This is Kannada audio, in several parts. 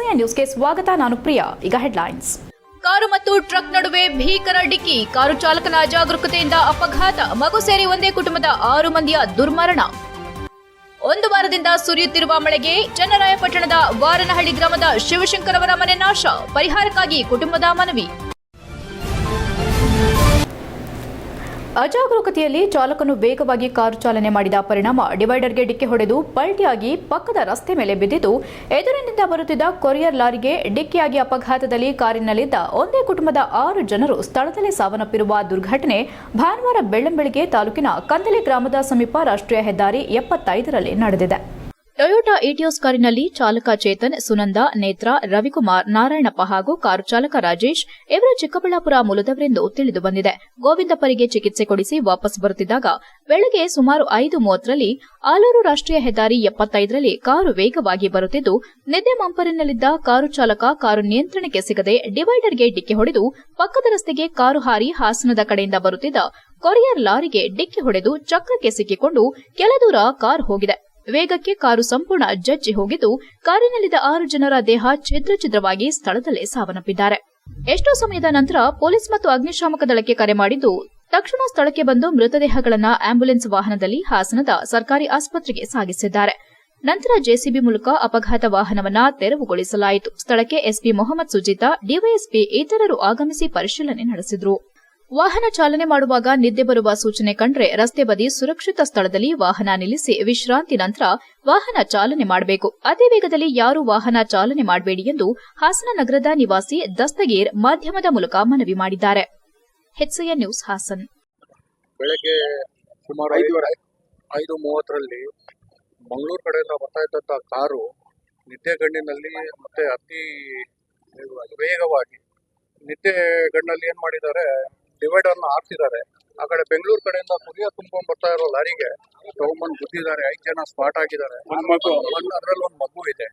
ನ್ಯೂಸ್ಗೆ ಸ್ವಾಗತ. ನಾನು ಪ್ರಿಯಾ. ಈಗ ಹೆಡ್ಲೈನ್ಸ್ ಕಾರು ಮತ್ತು ಟ್ರಕ್ ನಡುವೆ ಭೀಕರ ಡಿಕ್ಕಿ. ಕಾರು ಚಾಲಕನ ಅಜಾಗರೂಕತೆಯಿಂದ ಅಪಘಾತ. ಮಗು ಸೇರಿ ಒಂದೇ ಕುಟುಂಬದ ಆರು ಮಂದಿಯ ದುರ್ಮರಣ. ಒಂದು ವಾರದಿಂದ ಸುರಿಯುತ್ತಿರುವ ಮಳೆಗೆ ಚನ್ನರಾಯಪಟ್ಟಣದ ವಾರನಹಳ್ಳಿ ಗ್ರಾಮದ ಶಿವಶಂಕರ್ ಅವರ ಮನೆ ನಾಶ. ಪರಿಹಾರಕ್ಕಾಗಿ ಕುಟುಂಬದ ಮನವಿ. ಅಜಾಗರೂಕತೆಯಲ್ಲಿ ಚಾಲಕನು ವೇಗವಾಗಿ ಕಾರು ಚಾಲನೆ ಮಾಡಿದ ಪರಿಣಾಮ ಡಿವೈಡರ್ಗೆ ಡಿಕ್ಕಿ ಹೊಡೆದು ಪಲ್ಟಿಯಾಗಿ ಪಕ್ಕದ ರಸ್ತೆ ಮೇಲೆ ಬಿದ್ದಿದ್ದು, ಎದುರಿನಿಂದ ಬರುತ್ತಿದ್ದ ಕೊರಿಯರ್ ಲಾರಿಗೆ ಡಿಕ್ಕಿಯಾಗಿ ಅಪಘಾತದಲ್ಲಿ ಕಾರಿನಲ್ಲಿದ್ದ ಒಂದೇ ಕುಟುಂಬದ ಆರು ಜನರು ಸ್ಥಳದಲ್ಲೇ ಸಾವನ್ನಪ್ಪಿರುವ ದುರ್ಘಟನೆ ಭಾನುವಾರ ಬೆಳ್ಳಂಬೆಳಗ್ಗೆ ತಾಲೂಕಿನ ಕಂದಲಿ ಗ್ರಾಮದ ಸಮೀಪ ರಾಷ್ಟ್ರೀಯ ಹೆದ್ದಾರಿ ಎಪ್ಪತ್ತೈದರಲ್ಲಿ ನಡೆದಿದೆ. ಟೊಯೋಟಾ ಇಟಿಯೋಸ್ ಕಾರಿನಲ್ಲಿ ಚಾಲಕ ಚೇತನ್, ಸುನಂದ, ನೇತ್ರ, ರವಿಕುಮಾರ್, ನಾರಾಯಣಪ್ಪ ಹಾಗೂ ಕಾರು ಚಾಲಕ ರಾಜೇಶ್ ಇವರ ಚಿಕ್ಕಬಳ್ಳಾಪುರ ಮೂಲದವರೆಂದು ತಿಳಿದು ಬಂದಿದೆ. ಗೋವಿಂದಪ್ಪರಿಗೆ ಚಿಕಿತ್ಸೆ ಕೊಡಿಸಿ ವಾಪಸ್ ಬರುತ್ತಿದ್ದಾಗ ಬೆಳಗ್ಗೆ ಸುಮಾರು ಐದು ಮೂವತ್ತರಲ್ಲಿ ಆಲೂರು ರಾಷ್ಟ್ರೀಯ ಹೆದ್ದಾರಿ ಎಪ್ಪತ್ತೈದರಲ್ಲಿ ಕಾರು ವೇಗವಾಗಿ ಬರುತ್ತಿದ್ದು, ನಿದ್ದೆ ಮಂಪರಿನಲ್ಲಿದ್ದ ಕಾರು ಚಾಲಕ ಕಾರು ನಿಯಂತ್ರಣಕ್ಕೆ ಸಿಗದೆ ಡಿವೈಡರ್ಗೆ ಡಿಕ್ಕಿ ಹೊಡೆದು ಪಕ್ಕದ ರಸ್ತೆಗೆ ಕಾರು ಹಾರಿ ಹಾಸನದ ಕಡೆಯಿಂದ ಬರುತ್ತಿದ್ದ ಕೊರಿಯರ್ ಲಾರಿಗೆ ಡಿಕ್ಕಿ ಹೊಡೆದು ಚಕ್ರಕ್ಕೆ ಸಿಕ್ಕಿಕೊಂಡು ಕೆಲ ದೂರ ಕಾರು ಹೋಗಿದೆ. ವೇಗಕ್ಕೆ ಕಾರು ಸಂಪೂರ್ಣ ಜಜ್ಜಿ ಹೋಗಿದ್ದು, ಕಾರಿನಲ್ಲಿದ್ದ ಆರು ಜನರ ದೇಹ ಛಿದ್ರ ಛಿದ್ರವಾಗಿ ಸ್ಥಳದಲ್ಲೇ ಸಾವನ್ನಪ್ಪಿದ್ದಾರೆ. ಎಷ್ಟೋ ಸಮಯದ ನಂತರ ಪೊಲೀಸ್ ಮತ್ತು ಅಗ್ನಿಶಾಮಕ ದಳಕ್ಕೆ ಕರೆ ಮಾಡಿದ್ದು, ತಕ್ಷಣ ಸ್ಥಳಕ್ಕೆ ಬಂದು ಮೃತದೇಹಗಳನ್ನು ಆಂಬ್ಯುಲೆನ್ಸ್ ವಾಹನದಲ್ಲಿ ಹಾಸನದ ಸರ್ಕಾರಿ ಆಸ್ಪತ್ರೆಗೆ ಸಾಗಿಸಿದ್ದಾರೆ. ನಂತರ ಜೆಸಿಬಿ ಮೂಲಕ ಅಪಘಾತ ವಾಹನವನ್ನ ತೆರವುಗೊಳಿಸಲಾಯಿತು. ಸ್ಥಳಕ್ಕೆ ಎಸ್ಪಿ ಮೊಹಮ್ಮದ್ ಸುಜಿತಾ, ಡಿವೈಎಸ್ಪಿ ಇತರರು ಆಗಮಿಸಿ ಪರಿಶೀಲನೆ ನಡೆಸಿದರು. ವಾಹನ ಚಾಲನೆ ಮಾಡುವಾಗ ನಿದ್ದೆ ಬರುವ ಸೂಚನೆ ಕಂಡ್ರೆ ರಸ್ತೆ ಬದಿ ಸುರಕ್ಷಿತ ಸ್ಥಳದಲ್ಲಿ ವಾಹನ ನಿಲ್ಲಿಸಿ ವಿಶ್ರಾಂತಿ ನಂತರ ವಾಹನ ಚಾಲನೆ ಮಾಡಬೇಕು. ಅದೇ ವೇಗದಲ್ಲಿ ಯಾರು ವಾಹನ ಚಾಲನೆ ಮಾಡಬೇಡಿ ಎಂದು ಹಾಸನ ನಗರದ ನಿವಾಸಿ ದಸ್ತಗೀರ್ ಮಾಧ್ಯಮದ ಮೂಲಕ ಮನವಿ ಮಾಡಿದ್ದಾರೆ. ನ್ಯೂಸ್ ಹಾಸನ್. ಬೆಳಗ್ಗೆ ಸುಮಾರು ಐದು ಐದು ಮೂವತ್ತರಲ್ಲಿ ಮಂಗಳೂರು ಕಡೆಯಿಂದ ಬರ್ತಾ ಇದ್ದಂಥ ಕಾರು ನಿದ್ದೆಗಣ್ಣಿನಲ್ಲಿ ಮತ್ತೆ ಅತಿ ವೇಗವಾಗಿ ನಿದ್ದೆಗಣ್ಣಲ್ಲಿ ಏನ್ ಮಾಡಿದ್ದಾರೆ? ಡಿವೈಡರ್ನ ಹಾಕ್ತಿದ್ದಾರೆ. ಆ ಕಡೆ ಬೆಂಗಳೂರು ಕಡೆಯಿಂದ ಕುರಿಯ ತುಂಬ್ಕೊಂಡ್ ಬರ್ತಾ ಇರೋ ಲಾರಿಗೆ ತಗೊಂಬಂದು ಗುದ್ದಿದ್ದಾರೆ. ಐದು ಜನ ಸ್ಪಾಟ್ ಆಗಿದ್ದಾರೆ. ಒಂದ್ ಮಗು. ಒಂದ್ ಅದ್ರಲ್ಲಿ ಒಂದು ಮಗು ಇದೆ.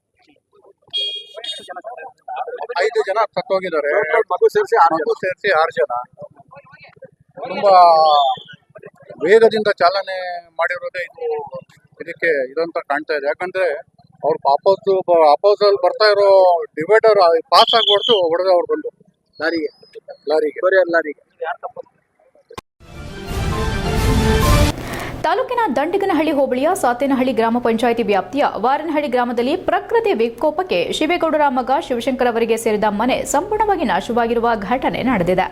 ಐದು ಜನ ಕತ್ತೋಗಿದ್ದಾರೆ ಮಗು ಸೇರಿಸಿ ಮಗು ಸೇರಿಸಿ ಆರು ಜನ. ತುಂಬಾ ವೇಗದಿಂದ ಚಾಲನೆ ಮಾಡಿರೋದೇ ಇದು ಇದಕ್ಕೆ ಇದಂತ ಕಾಣ್ತಾ ಇದೆ. ಯಾಕಂದ್ರೆ ಅವ್ರ ಅಪೋಸ್ ಅಪೋಸ್ ಅಲ್ಲಿ ಬರ್ತಾ ಇರೋ ಡಿವೈಡರ್ ಪಾಸ್ ಆಗಿ ಹೊಡೆದು ಹೊಡೆದ ಅವ್ರು ಬಂದು. ಲಾರಿಗೆ. ಲಾರಿಗೆ. ಕೊರಿಯರ್ ಲಾರಿಗೆ. ತಾಲೂಕಿನ ದಂಡಿಗನಹಳ್ಳಿ ಹೋಬಳಿಯ ಸಾತೇನಹಳ್ಳಿ ಗ್ರಾಮ ಪಂಚಾಯಿತಿ ವ್ಯಾಪ್ತಿಯ ವಾರನಹಳ್ಳಿ ಗ್ರಾಮದಲ್ಲಿ ಪ್ರಕೃತಿ ವಿಕೋಪಕ್ಕೆ ಶಿವೇಗೌಡರ ಮಗ ಶಿವಶಂಕರ್ ಅವರಿಗೆ ಸೇರಿದ ಮನೆ ಸಂಪೂರ್ಣವಾಗಿ ನಾಶವಾಗಿರುವ ಘಟನೆ ನಡೆದಿದೆ.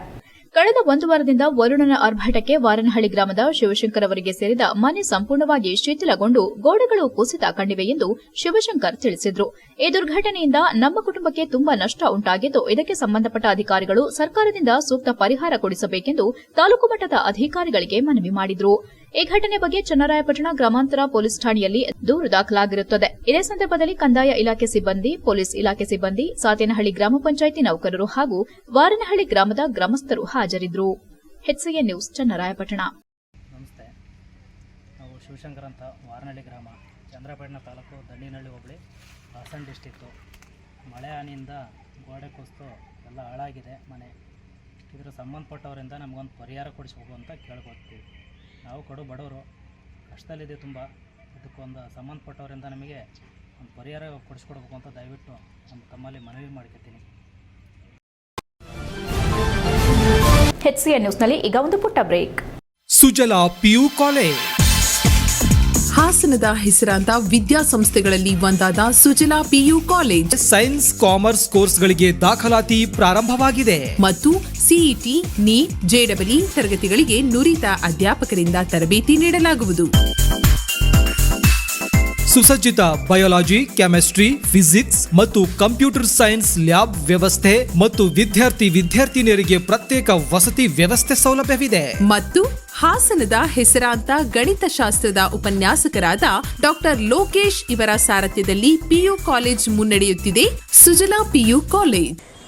ಕಳೆದ ಒಂದು ವಾರದಿಂದ ವರುಣನ ಆರ್ಭಟಕ್ಕೆ ವಾರನಹಳ್ಳಿ ಗ್ರಾಮದ ಶಿವಶಂಕರ್ ಅವರಿಗೆ ಸೇರಿದ ಮನೆ ಸಂಪೂರ್ಣವಾಗಿ ಶಿಥಿಲಗೊಂಡು ಗೋಡೆಗಳು ಕುಸಿತ ಕಂಡಿವೆ ಎಂದು ಶಿವಶಂಕರ್ ತಿಳಿಸಿದರು. ಈ ದುರ್ಘಟನೆಯಿಂದ ನಮ್ಮ ಕುಟುಂಬಕ್ಕೆ ತುಂಬಾ ನಷ್ಟ ಉಂಟಾಗಿದ್ದು, ಇದಕ್ಕೆ ಸಂಬಂಧಪಟ್ಟ ಅಧಿಕಾರಿಗಳು ಸರ್ಕಾರದಿಂದ ಸೂಕ್ತ ಪರಿಹಾರ ಕೊಡಿಸಬೇಕೆಂದು ತಾಲೂಕು ಮಟ್ಟದ ಅಧಿಕಾರಿಗಳಿಗೆ ಮನವಿ ಮಾಡಿದ್ರು. ಈ ಘಟನೆ ಬಗ್ಗೆ ಚನ್ನರಾಯಪಟ್ಟಣ ಗ್ರಾಮಾಂತರ ಪೊಲೀಸ್ ಠಾಣೆಯಲ್ಲಿ ದೂರು ದಾಖಲಾಗಿರುತ್ತದೆ. ಇದೇ ಸಂದರ್ಭದಲ್ಲಿ ಕಂದಾಯ ಇಲಾಖೆ ಸಿಬ್ಬಂದಿ, ಪೊಲೀಸ್ ಇಲಾಖೆ ಸಿಬ್ಬಂದಿ, ಸಾತೇನಹಳ್ಳಿ ಗ್ರಾಮ ಪಂಚಾಯಿತಿ ನೌಕರರು ಹಾಗೂ ವಾರನಹಳ್ಳಿ ಗ್ರಾಮದ ಗ್ರಾಮಸ್ಥರು ಹಾಜರಿದ್ದರು. ನ್ಯೂಸ್, ಚನ್ನರಾಯಪಟ್ಟಣ. ನಮಸ್ತೆ. ನಾವು ಶಿವಶಂಕರ್ ಅಂತ ವಾರನಹಳ್ಳಿ ಗ್ರಾಮ ಚಂದ್ರಪಟ್ಟಣ ತಾಲೂಕು ದಂಡಿನಹಳ್ಳಿ ಹೋಬಳಿ, ಹಾಸನ ಡಿಸ್ಟಿಕ್ಕು ಮಳೆ ಹಾನಿಯಿಂದ ಗೋಡೆ ಕುಸಿದು ಎಲ್ಲ ಹಾಳಾಗಿದೆ ಮನೆ. ಇದರ ಸಂಬಂಧಪಟ್ಟವರಿಂದ ನಮಗೊಂದು ಪರಿಹಾರ ಕೊಡಿಸ್ಬೇಕು ಅಂತ ಕೇಳ್ಕೊತೀವಿ ನಾವು ಕಡು ಬಡವರು ಕಷ್ಟದಲ್ಲಿದೆ ತುಂಬ. ಇದಕ್ಕೊಂದು ಸಂಬಂಧಪಟ್ಟವರಿಂದ ನಮಗೆ ಒಂದು ಪರಿಹಾರ ಕೊಡಿಸ್ಕೊಡ್ಬೇಕು ಅಂತ ದಯವಿಟ್ಟು ನಮ್ಮ ತಮ್ಮಲ್ಲಿ ಮನವಿ ಮಾಡ್ಕೊತೀನಿ. ಸಿ ನ್ಯೂಸ್ನಲ್ಲಿ ಈಗ ಒಂದು ಪುಟ್ಟ ಬ್ರೇಕ್. Sujala PU college. ಹಾಸನದ ಹೆಸರಾಂತ ವಿದ್ಯಾಸಂಸ್ಥೆಗಳಲ್ಲಿ ಒಂದಾದ Sujala PU college. Science commerce ಕೋರ್ಸ್ಗಳಿಗೆ ದಾಖಲಾತಿ ಪ್ರಾರಂಭವಾಗಿದೆ. ಮತ್ತು ಸಿಇಟಿ ನೀಟ್ ಜೆಡಬ್ಲ್ಯೂ ತರಗತಿಗಳಿಗೆ ನುರಿತ ಅಧ್ಯಾಪಕರಿಂದ ತರಬೇತಿ ನೀಡಲಾಗುವುದು. ಸುಸಜ್ಜಿತ ಬಯಾಲಜಿ ಕೆಮಿಸ್ಟ್ರಿ ಫಿಸಿಕ್ಸ್ ಮತ್ತು ಕಂಪ್ಯೂಟರ್ ಸೈನ್ಸ್ ಲ್ಯಾಬ್ ವ್ಯವಸ್ಥೆ ಮತ್ತು ವಿದ್ಯಾರ್ಥಿ ವಿದ್ಯಾರ್ಥಿನಿಯರಿಗೆ ಪ್ರತ್ಯೇಕ ವಸತಿ ವ್ಯವಸ್ಥೆ ಸೌಲಭ್ಯವಿದೆ. ಮತ್ತು ಹಾಸನದ ಹೆಸರಾಂತ ಗಣಿತಶಾಸ್ತ್ರದ ಉಪನ್ಯಾಸಕರಾದ ಡಾಕ್ಟರ್ ಲೋಕೇಶ್ ಇವರ ಸಾರಥ್ಯದಲ್ಲಿ ಪಿಯು ಕಾಲೇಜ್ ಮುನ್ನಡೆಯುತ್ತಿದೆ. Sujala PU college.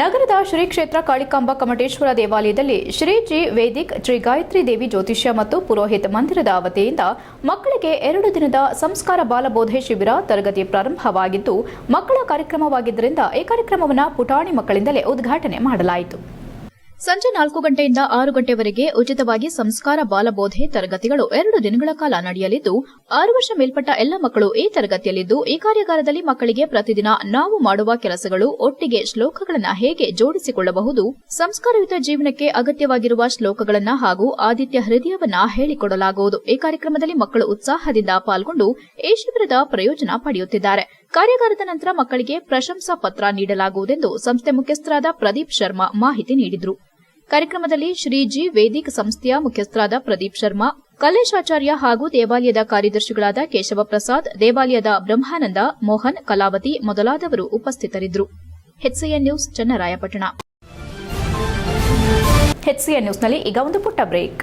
ನಗರದ ಶ್ರೀ ಕ್ಷೇತ್ರ ಕಾಳಿಕಾಂಬ ಕಮಟೇಶ್ವರ ದೇವಾಲಯದಲ್ಲಿ ಶ್ರೀ ಜಿ ವೇದಿಕ್ ಶ್ರೀ ಗಾಯತ್ರಿ ದೇವಿ ಜ್ಯೋತಿಷ್ಯ ಮತ್ತು ಪುರೋಹಿತ ಮಂದಿರದ ವತಿಯಿಂದ ಮಕ್ಕಳಿಗೆ ಎರಡು ದಿನದ ಸಂಸ್ಕಾರ ಬಾಲಬೋಧೆ ಶಿಬಿರ ತರಗತಿ ಪ್ರಾರಂಭವಾಗಿದ್ದು, ಮಕ್ಕಳ ಕಾರ್ಯಕ್ರಮವಾಗಿದ್ದರಿಂದ ಈ ಕಾರ್ಯಕ್ರಮವನ್ನು ಪುಟಾಣಿ ಮಕ್ಕಳಿಂದಲೇ ಉದ್ಘಾಟನೆ ಮಾಡಲಾಯಿತು. ಸಂಜೆ ನಾಲ್ಕು ಗಂಟೆಯಿಂದ ಆರು ಗಂಟೆವರೆಗೆ ಉಚಿತವಾಗಿ ಸಂಸ್ಕಾರ ಬಾಲಬೋಧೆ ತರಗತಿಗಳು ಎರಡು ದಿನಗಳ ಕಾಲ ನಡೆಯಲಿದ್ದು, ಆರು ವರ್ಷ ಮೇಲ್ಪಟ್ಟ ಎಲ್ಲ ಮಕ್ಕಳು ಈ ತರಗತಿಯಲ್ಲಿದ್ದು, ಈ ಕಾರ್ಯಾಗಾರದಲ್ಲಿ ಮಕ್ಕಳಿಗೆ ಪ್ರತಿದಿನ ನಾವು ಮಾಡುವ ಕೆಲಸಗಳು ಒಟ್ಟಿಗೆ ಶ್ಲೋಕಗಳನ್ನು ಹೇಗೆ ಜೋಡಿಸಿಕೊಳ್ಳಬಹುದು, ಸಂಸ್ಕಾರಯುತ ಜೀವನಕ್ಕೆ ಅಗತ್ಯವಾಗಿರುವ ಶ್ಲೋಕಗಳನ್ನು ಹಾಗೂ ಆದಿತ್ಯ ಹೃದಯವನ್ನ ಹೇಳಿಕೊಡಲಾಗುವುದು ಈ ಕಾರ್ಯಕ್ರಮದಲ್ಲಿ ಮಕ್ಕಳು ಉತ್ಸಾಹದಿಂದ ಪಾಲ್ಗೊಂಡು ಈ ಶಿಬಿರದ ಪ್ರಯೋಜನ ಪಡೆಯುತ್ತಿದ್ದಾರೆ. ಕಾರ್ಯಾಗಾರದ ನಂತರ ಮಕ್ಕಳಿಗೆ ಪ್ರಶಂಸಾ ಪತ್ರ ನೀಡಲಾಗುವುದೆಂದು ಸಂಸ್ಥೆ ಮುಖ್ಯಸ್ಥರಾದ ಪ್ರದೀಪ್ ಶರ್ಮಾ ಮಾಹಿತಿ ನೀಡಿದರು. ಕಾರ್ಯಕ್ರಮದಲ್ಲಿ ಶ್ರೀ ಜಿ ವೇದಿಕ್ ಸಂಸ್ಥೆಯ ಮುಖ್ಯಸ್ಥರಾದ ಪ್ರದೀಪ್ ಶರ್ಮಾ, ಕಲ್ಲೇಶಾಚಾರ್ಯ ಹಾಗೂ ದೇವಾಲಯದ ಕಾರ್ಯದರ್ಶಿಗಳಾದ ಕೇಶವ ಪ್ರಸಾದ್ ದೇವಾಲಯದ ಬ್ರಹ್ಮಾನಂದ, ಮೋಹನ್, ಕಲಾವತಿ ಮೊದಲಾದವರು ಉಪಸ್ಥಿತರಿದ್ದರು. ನ್ಯೂಸ್, ಚನ್ನರಾಯಪಟ್ಟಣ. ನ್ಯೂಸ್ನಲ್ಲಿ ಈಗ ಒಂದು ಪುಟ್ಟ ಬ್ರೇಕ್.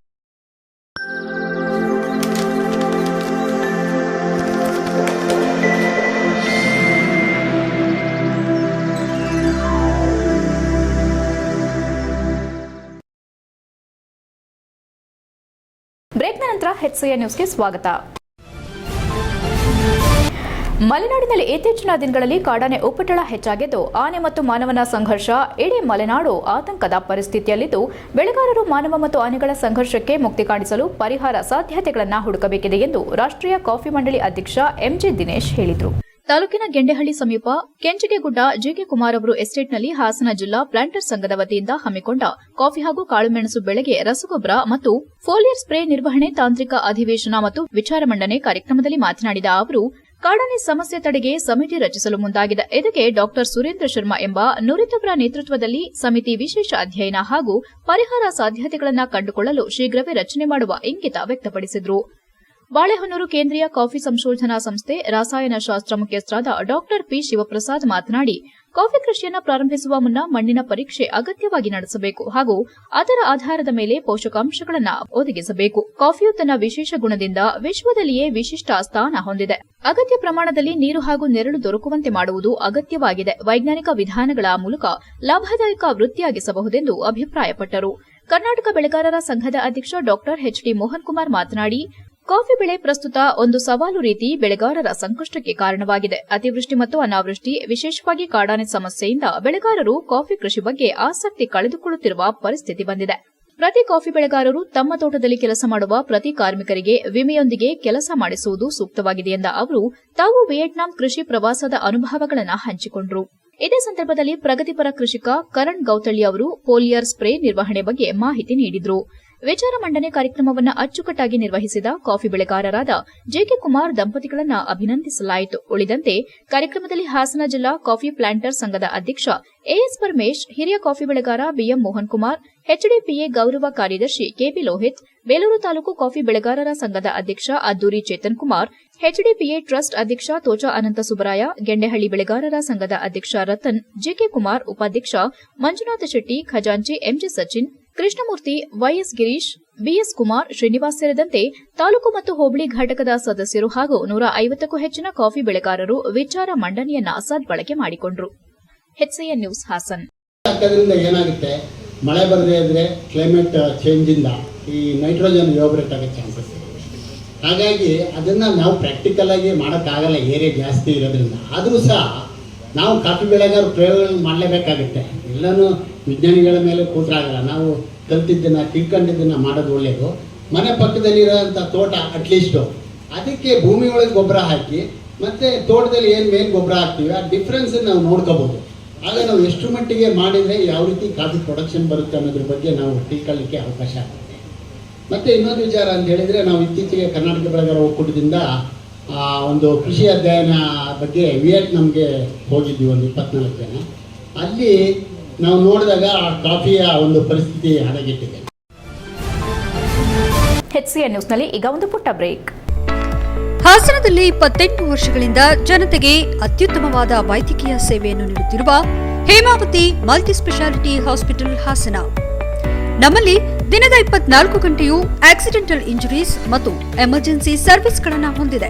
ನಂತರ ನ್ಯೂಸ್ಗೆ ಸ್ವಾಗತ. ಮಲೆನಾಡಿನಲ್ಲಿ ಇತ್ತೀಚಿನ ದಿನಗಳಲ್ಲಿ ಕಾಡಾನೆ ಉಪಟಳ ಹೆಚ್ಚಾಗಿದ್ದು, ಆನೆ ಮತ್ತು ಮಾನವನ ಸಂಘರ್ಷ, ಇಡೀ ಮಲೆನಾಡು ಆತಂಕದ ಪರಿಸ್ಥಿತಿಯಲ್ಲಿದ್ದು, ಬೆಳೆಗಾರರು ಮಾನವ ಮತ್ತು ಆನೆಗಳ ಸಂಘರ್ಷಕ್ಕೆ ಮುಕ್ತಿ ಕಾಣಿಸಲು ಪರಿಹಾರ ಸಾಧ್ಯತೆಗಳನ್ನು ಹುಡುಕಬೇಕಿದೆ ಎಂದು ರಾಷ್ಟ್ರೀಯ ಕಾಫಿ ಮಂಡಳಿ ಅಧ್ಯಕ್ಷ ಎಂಜೆ ದಿನೇಶ್ ಹೇಳಿದರು. ತಾಲೂಕಿನ ಗೆಂಡೆಹಳ್ಳಿ ಸಮೀಪ ಕೆಂಚಿಗೆಗುಡ್ಡ ಜಿಕೆ ಕುಮಾರ್ ಅವರು ಎಸ್ಟೇಟ್ನಲ್ಲಿ ಹಾಸನ ಜಿಲ್ಲಾ ಪ್ಲಾಂಟರ್ ಸಂಘದ ವತಿಯಿಂದ ಹಮ್ಮಿಕೊಂಡ ಕಾಫಿ ಹಾಗೂ ಕಾಳುಮೆಣಸು ಬೆಳೆಗೆ ರಸಗೊಬ್ಬರ ಮತ್ತು ಫೋಲಿಯರ್ ಸ್ಪ್ರೇ ನಿರ್ವಹಣೆ ತಾಂತ್ರಿಕ ಅಧಿವೇಶನ ಮತ್ತು ವಿಚಾರ ಮಂಡನೆ ಕಾರ್ಯಕ್ರಮದಲ್ಲಿ ಮಾತನಾಡಿದ ಅವರು, ಕಾಡಾನೆ ಸಮಸ್ಯೆ ತಡೆಗೆ ಸಮಿತಿ ರಚಿಸಲು ಮುಂದಾಗಿದೆ. ಇದಕ್ಕೆ ಡಾಕ್ಟರ್ ಸುರೇಂದ್ರ ಶರ್ಮಾ ಎಂಬ ನುರಿತವರ ನೇತೃತ್ವದಲ್ಲಿ ಸಮಿತಿ ವಿಶೇಷ ಅಧ್ಯಯನ ಹಾಗೂ ಪರಿಹಾರ ಸಾಧ್ಯತೆಗಳನ್ನು ಕಂಡುಕೊಳ್ಳಲು ಶೀಘ್ರವೇ ರಚನೆ ಮಾಡುವ ಇಂಗಿತ ವ್ಯಕ್ತಪಡಿಸಿದರು. ಬಾಳೆಹೊನ್ನೂರು ಕೇಂದ್ರೀಯ ಕಾಫಿ ಸಂಶೋಧನಾ ಸಂಸ್ಥೆ ರಸಾಯನಶಾಸ್ತ್ರ ಮುಖ್ಯಸ್ಥರಾದ ಡಾಕ್ಟರ್ ಪಿ ಶಿವಪ್ರಸಾದ್ ಮಾತನಾಡಿ, ಕಾಫಿ ಕೃಷಿಯನ್ನು ಪ್ರಾರಂಭಿಸುವ ಮುನ್ನ ಮಣ್ಣಿನ ಪರೀಕ್ಷೆ ಅಗತ್ಯವಾಗಿ ನಡೆಸಬೇಕು ಹಾಗೂ ಅದರ ಆಧಾರದ ಮೇಲೆ ಪೋಷಕಾಂಶಗಳನ್ನು ಒದಗಿಸಬೇಕು. ಕಾಫಿಯು ತನ್ನ ವಿಶೇಷ ಗುಣದಿಂದ ವಿಶ್ವದಲ್ಲಿಯೇ ವಿಶಿಷ್ಟ ಸ್ಥಾನ ಹೊಂದಿದೆ. ಅಗತ್ಯ ಪ್ರಮಾಣದಲ್ಲಿ ನೀರು ಹಾಗೂ ನೆರಳು ದೊರಕುವಂತೆ ಮಾಡುವುದು ಅಗತ್ಯವಾಗಿದೆ. ವೈಜ್ಞಾನಿಕ ವಿಧಾನಗಳ ಮೂಲಕ ಲಾಭದಾಯಕ ವೃತ್ತಿಯಾಗಿಸಬಹುದೆಂದು ಅಭಿಪ್ರಾಯಪಟ್ಟರು. ಕರ್ನಾಟಕ ಬೆಳೆಗಾರರ ಸಂಘದ ಅಧ್ಯಕ್ಷ ಡಾಕ್ಟರ್ ಎಚ್ಡಿ ಮೋಹನ್ ಕುಮಾರ್ ಮಾತನಾಡಿ ಕಾಫಿ ಬೆಳೆ ಪ್ರಸ್ತುತ ಒಂದು ಸವಾಲು ರೀತಿ ಬೆಳೆಗಾರರ ಸಂಕಷ್ಟಕ್ಕೆ ಕಾರಣವಾಗಿದೆ. ಅತಿವೃಷ್ಟಿ ಮತ್ತು ಅನಾವೃಷ್ಟಿ, ವಿಶೇಷವಾಗಿ ಕಾಡಾನೆ ಸಮಸ್ಯೆಯಿಂದ ಬೆಳೆಗಾರರು ಕಾಫಿ ಕೃಷಿ ಬಗ್ಗೆ ಆಸಕ್ತಿ ಕಳೆದುಕೊಳ್ಳುತ್ತಿರುವ ಪರಿಸ್ಥಿತಿ ಬಂದಿದೆ. ಪ್ರತಿ ಕಾಫಿ ಬೆಳೆಗಾರರು ತಮ್ಮ ತೋಟದಲ್ಲಿ ಕೆಲಸ ಮಾಡುವ ಪ್ರತಿ ಕಾರ್ಮಿಕರಿಗೆ ವಿಮೆಯೊಂದಿಗೆ ಕೆಲಸ ಮಾಡಿಸುವುದು ಸೂಕ್ತವಾಗಿದೆ ಎಂದ ಅವರು, ತಾವು ವಿಯೆಟ್ನಾಂ ಕೃಷಿ ಪ್ರವಾಸದ ಅನುಭವಗಳನ್ನು ಹಂಚಿಕೊಂಡರು. ಇದೇ ಸಂದರ್ಭದಲ್ಲಿ ಪ್ರಗತಿಪರ ಕೃಷಿಕ ಕರಣ್ ಗೌತಳ್ಳಿ ಅವರು ಪೋಲಿಯರ್ ಸ್ಪ್ರೇ ನಿರ್ವಹಣೆ ಬಗ್ಗೆ ಮಾಹಿತಿ ನೀಡಿದರು. ವಿಚಾರ ಮಂಡನೆ ಕಾರ್ಯಕ್ರಮವನ್ನು ಅಚ್ಚುಕಟ್ಟಾಗಿ ನಿರ್ವಹಿಸಿದ ಕಾಫಿ ಬೆಳೆಗಾರರಾದ ಜೆಕೆ ಕುಮಾರ್ ದಂಪತಿಗಳನ್ನು ಅಭಿನಂದಿಸಲಾಯಿತು. ಉಳಿದಂತೆ ಕಾರ್ಯಕ್ರಮದಲ್ಲಿ ಹಾಸನ ಜಿಲ್ಲಾ ಕಾಫಿ ಪ್ಲಾಂಟರ್ ಸಂಘದ ಅಧ್ಯಕ್ಷ ಎಎಸ್ ಪರಮೇಶ್, ಹಿರಿಯ ಕಾಫಿ ಬೆಳೆಗಾರ ಬಿಎಂ ಮೋಹನ್ ಕುಮಾರ್ ಎಚ್ಡಿಪಿಎ ಗೌರವ ಕಾರ್ಯದರ್ಶಿ ಕೆಬಿ ಲೋಹಿತ್, ಬೇಲೂರು ತಾಲೂಕು ಕಾಫಿ ಬೆಳೆಗಾರರ ಸಂಘದ ಅಧ್ಯಕ್ಷ ಅದ್ದೂರಿ ಚೇತನ್ ಕುಮಾರ್ ಎಚ್ಡಿಪಿಎ ಟ್ರಸ್ಟ್ ಅಧ್ಯಕ್ಷ ತೋಚ ಅನಂತ ಸುಬರಾಯ ಗೆಂಡೆಹಳ್ಳಿ ಬೆಳೆಗಾರರ ಸಂಘದ ಅಧ್ಯಕ್ಷ ರತನ್, ಜೆಕೆ ಕುಮಾರ್, ಉಪಾಧ್ಯಕ್ಷ ಮಂಜುನಾಥ ಶೆಟ್ಟಿ, ಖಜಾಂಚಿ MJ Sachin Krishnamurthy YS Girish, BS Kumar Srinivas ಸೇರಿದಂತೆ ತಾಲೂಕು ಮತ್ತು ಹೋಬಳಿ ಘಟಕದ ಸದಸ್ಯರು ಹಾಗೂ ನೂರ ಐವತ್ತಕ್ಕೂ ಹೆಚ್ಚಿನ ಕಾಫಿ ಬೆಳೆಗಾರರು ವಿಚಾರ ಮಂಡನೆಯನ್ನ ಸದ್ಬಳಕೆ ಮಾಡಿಕೊಂಡರು. ನ್ಯೂಸ್ ಹಾಸನ್. ಏನಾಗುತ್ತೆ? ಮಳೆ ಬರದೇ ಇದ್ರೆ ಕ್ಲೈಮೇಟ್ ಚೇಂಜಿಂದ ಈ ನೈಟ್ರೋಜನ್ ಆಗೋ ಚಾನ್ಸಸ್ ಹಾಗಾಗಿ ಅದನ್ನ ನಾವು ಪ್ರಾಕ್ಟಿಕಲ್ ಆಗಿ ಮಾಡೋಕ್ಕಾಗಲ್ಲ, ಏರಿಯಾ ಜಾಸ್ತಿ ಇರೋದ್ರಿಂದ. ಆದರೂ ಸಹ ನಾವು ಕಾಫಿ ಬೆಳೆಗಾರ ಪ್ರಯೋಗ ಮಾಡಲೇಬೇಕಾಗುತ್ತೆ. ಎಲ್ಲನೂ ವಿಜ್ಞಾನಿಗಳ ಮೇಲೆ ಕೂತ್ರಾಗಲ್ಲ ನಾವು ಕಲ್ತಿದ್ದನ್ನು ತಿಳ್ಕೊಂಡಿದ್ದನ್ನು ಮಾಡೋದು ಒಳ್ಳೆಯದು ಮನೆ ಪಕ್ಕದಲ್ಲಿರೋಂಥ ತೋಟ ಅಟ್ಲೀಸ್ಟು ಅದಕ್ಕೆ ಭೂಮಿ ಒಳಗೆ ಗೊಬ್ಬರ ಹಾಕಿ ಮತ್ತೆ ತೋಟದಲ್ಲಿ ಏನು ಮೇಲೆ ಗೊಬ್ಬರ ಹಾಕ್ತೀವಿ ಆ ಡಿಫ್ರೆನ್ಸ್ ನಾವು ನೋಡ್ಕೋಬೋದು. ಆಗ ನಾವು ಎಷ್ಟು ಮಟ್ಟಿಗೆ ಮಾಡಿದರೆ ಯಾವ ರೀತಿ ಕಾಫಿ ಪ್ರೊಡಕ್ಷನ್ ಬರುತ್ತೆ ಅನ್ನೋದ್ರ ಬಗ್ಗೆ ನಾವು ತಿಳ್ಕೊಳ್ಳಿಕ್ಕೆ ಅವಕಾಶ ಆಗುತ್ತೆ. ಮತ್ತು ಇನ್ನೊಂದು ವಿಚಾರ ಅಂತ ಹೇಳಿದರೆ ನಾವು ಇತ್ತೀಚೆಗೆ ಕರ್ನಾಟಕ ಬೆಳೆಗಾರ ಒಕ್ಕೂಟದಿಂದ ಆ, ಒಂದು ಕೃಷಿ ಅಧ್ಯಯನ ಬಗ್ಗೆ ವಿಯೆಟ್ನಾಂಗೆ ಹೋಗಿದ್ವಿ ಒಂದು ಇಪ್ಪತ್ನಾಲ್ಕು ಜನ. ಅಲ್ಲಿ ನಾವು ನೋಡಿದಾಗ ಆ ಕಾಫಿಯ ಒಂದು ಪರಿಸ್ಥಿತಿ ಹದಗೆಟ್ಟಿದೆ. ಎಚ್ಸಿಎನ್ ನ್ಯೂಸ್ನಲ್ಲಿ ಈಗ ಒಂದು ಪುಟ್ಟ ಬ್ರೇಕ್. ಹಾಸನದಲ್ಲಿ ಇಪ್ಪತ್ತೆಂಟು ವರ್ಷಗಳಿಂದ ಜನತೆಗೆ ಅತ್ಯುತ್ತಮವಾದ ವೈದ್ಯಕೀಯ ಸೇವೆಯನ್ನು ನೀಡುತ್ತಿರುವ Hemavathi multi speciality hospital Hassan. ನಮ್ಮಲ್ಲಿ ದಿನದ ಇಪ್ಪತ್ನಾಲ್ಕು ಗಂಟೆಯೂ ಆಕ್ಸಿಡೆಂಟಲ್ ಇಂಜುರೀಸ್ ಮತ್ತು ಎಮರ್ಜೆನ್ಸಿ ಸರ್ವಿಸ್ಗಳನ್ನು ಹೊಂದಿದೆ.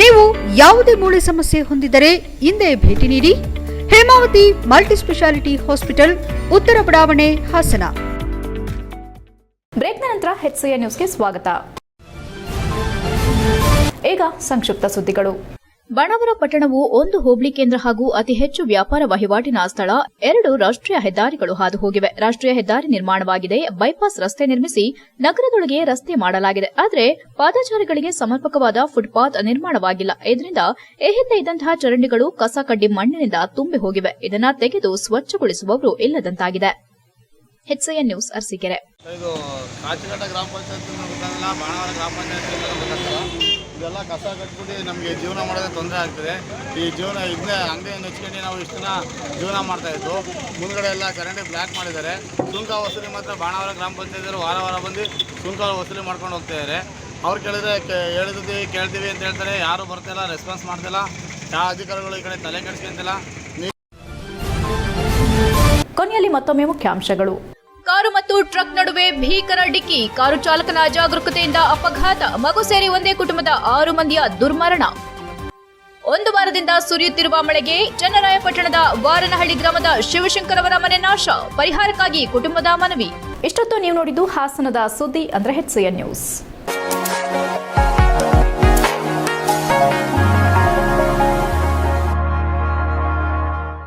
ನೀವು ಯಾವುದೇ ಮೂಳೆ ಸಮಸ್ಯೆ ಹೊಂದಿದರೆ ಹಿಂದೆ ಭೇಟಿ ನೀಡಿ. ಹೇಮಾವತಿ ಮಲ್ಟಿ ಸ್ಪೆಷಾಲಿಟಿ ಹಾಸ್ಪಿಟಲ್, ಉತ್ತರ ಬಡಾವಣೆ, ಹಾಸನ. ಬ್ರೇಕ್ ನಂತರ ಹೆಚ್ಚು ನ್ಯೂಸ್ಗೆ ಸ್ವಾಗತ. ಈಗ ಸಂಕ್ಷಿಪ್ತ ಸುದ್ದಿಗಳು. ಬಣವರ ಪಟ್ಟಣವು ಒಂದು ಹೋಬಳಿ ಕೇಂದ್ರ ಹಾಗೂ ಅತಿ ಹೆಚ್ಚು ವ್ಯಾಪಾರ ವಹಿವಾಟಿನ ಸ್ಥಳ. ಎರಡು ರಾಷ್ಟ್ರೀಯ ಹೆದ್ದಾರಿಗಳು ಹಾದು ಹೋಗಿವೆ ರಾಷ್ಟ್ರೀಯ ಹೆದ್ದಾರಿ ನಿರ್ಮಾಣವಾಗಿದೆ. ಬೈಪಾಸ್ ರಸ್ತೆ ನಿರ್ಮಿಸಿ ನಗರದೊಳಗೆ ರಸ್ತೆ ಮಾಡಲಾಗಿದೆ. ಆದರೆ ಪಾದಚಾರಿಗಳಿಗೆ ಸಮರ್ಪಕವಾದ ಫುಟ್ಪಾತ್ ನಿರ್ಮಾಣವಾಗಿಲ್ಲ. ಇದರಿಂದ ಈ ಇದ್ದಂತಹ ಚರಂಡಿಗಳು ಕಸ ಮಣ್ಣಿನಿಂದ ತುಂಬಿ ಹೋಗಿವೆ. ಇದನ್ನು ತೆಗೆದು ಸ್ವಚ್ಛಗೊಳಿಸುವವರು ಇಲ್ಲದಂತಾಗಿದೆ. ನ್ಯೂಸ್ ಅರಸೀಕೆರೆ. ಇದೆಲ್ಲ ಕಸ ಕಟ್ಬಿಟ್ಟು ನಮಗೆ ಜೀವನ ಮಾಡೋದೇ ತೊಂದರೆ ಆಗ್ತದೆ. ಈ ಜೀವನ ಇದನ್ನೇ ಅಂಗಡಿಯನ್ನು ಹಚ್ಕೊಂಡು ನಾವು ಇಷ್ಟು ದಿನ ಜೀವನ ಮಾಡ್ತಾ ಇದ್ದು, ಮುಂದ್ಗಡೆ ಎಲ್ಲ ಕರೆಂಟಿಗೆ ಬ್ಲ್ಯಾಕ್ ಮಾಡಿದ್ದಾರೆ. ಸುಂಕ ವಸೂಲಿ ಮಾತ್ರ ಬಾಣಾವರ ಗ್ರಾಮ ಪಂಚಾಯತಿಯವರು ವಾರ ವಾರ ಬಂದು ಸುಂಕ ವಸೂಲಿ ಮಾಡ್ಕೊಂಡು ಹೋಗ್ತಾ ಇದ್ದಾರೆ ಅವ್ರು ಕೇಳಿದ್ರೆ ಹೇಳಿದ್ದೀವಿ ಕೇಳ್ತೀವಿ ಅಂತ ಹೇಳ್ತಾರೆ. ಯಾರು ಬರ್ತಿಲ್ಲ ರೆಸ್ಪಾನ್ಸ್ ಮಾಡ್ತಿಲ್ಲ ಯಾವ ಅಧಿಕಾರಿಗಳು ಈ ಕಡೆ ತಲೆ ಕೆಡಿಸ್ಕೊಂತಿಲ್ಲ. ಕೊನೆಯಲ್ಲಿ ಮತ್ತೊಮ್ಮೆ ಮುಖ್ಯಾಂಶಗಳು. ಕಾರು ಮತ್ತು ಟ್ರಕ್ ನಡುವೆ ಭೀಕರ ಡಿಕ್ಕಿ. ಕಾರು ಚಾಲಕನ ಅಜಾಗರೂಕತೆಯಿಂದ ಅಪಘಾತ. ಮಗು ಸೇರಿ ಒಂದೇ ಕುಟುಂಬದ ಆರು ಮಂದಿಯ ದುರ್ಮರಣ. ಒಂದು ವಾರದಿಂದ ಸುರಿಯುತ್ತಿರುವ ಮಳೆಗೆ ಚನ್ನರಾಯಪಟ್ಟಣದ ವಾರನಹಳ್ಳಿ ಗ್ರಾಮದ ಶಿವಶಂಕರ್ ಅವರ ಮನೆ ನಾಶ. ಪರಿಹಾರಕ್ಕಾಗಿ ಕುಟುಂಬದ ಮನವಿ. ಇಷ್ಟೊತ್ತು ನೀವು ನೋಡಿದ್ದು ಹಾಸನದ ಸುದ್ದಿ ಅಂದ್ರೆ ಹೆಚ್ಸಿಎನ್ ನ್ಯೂಸ್.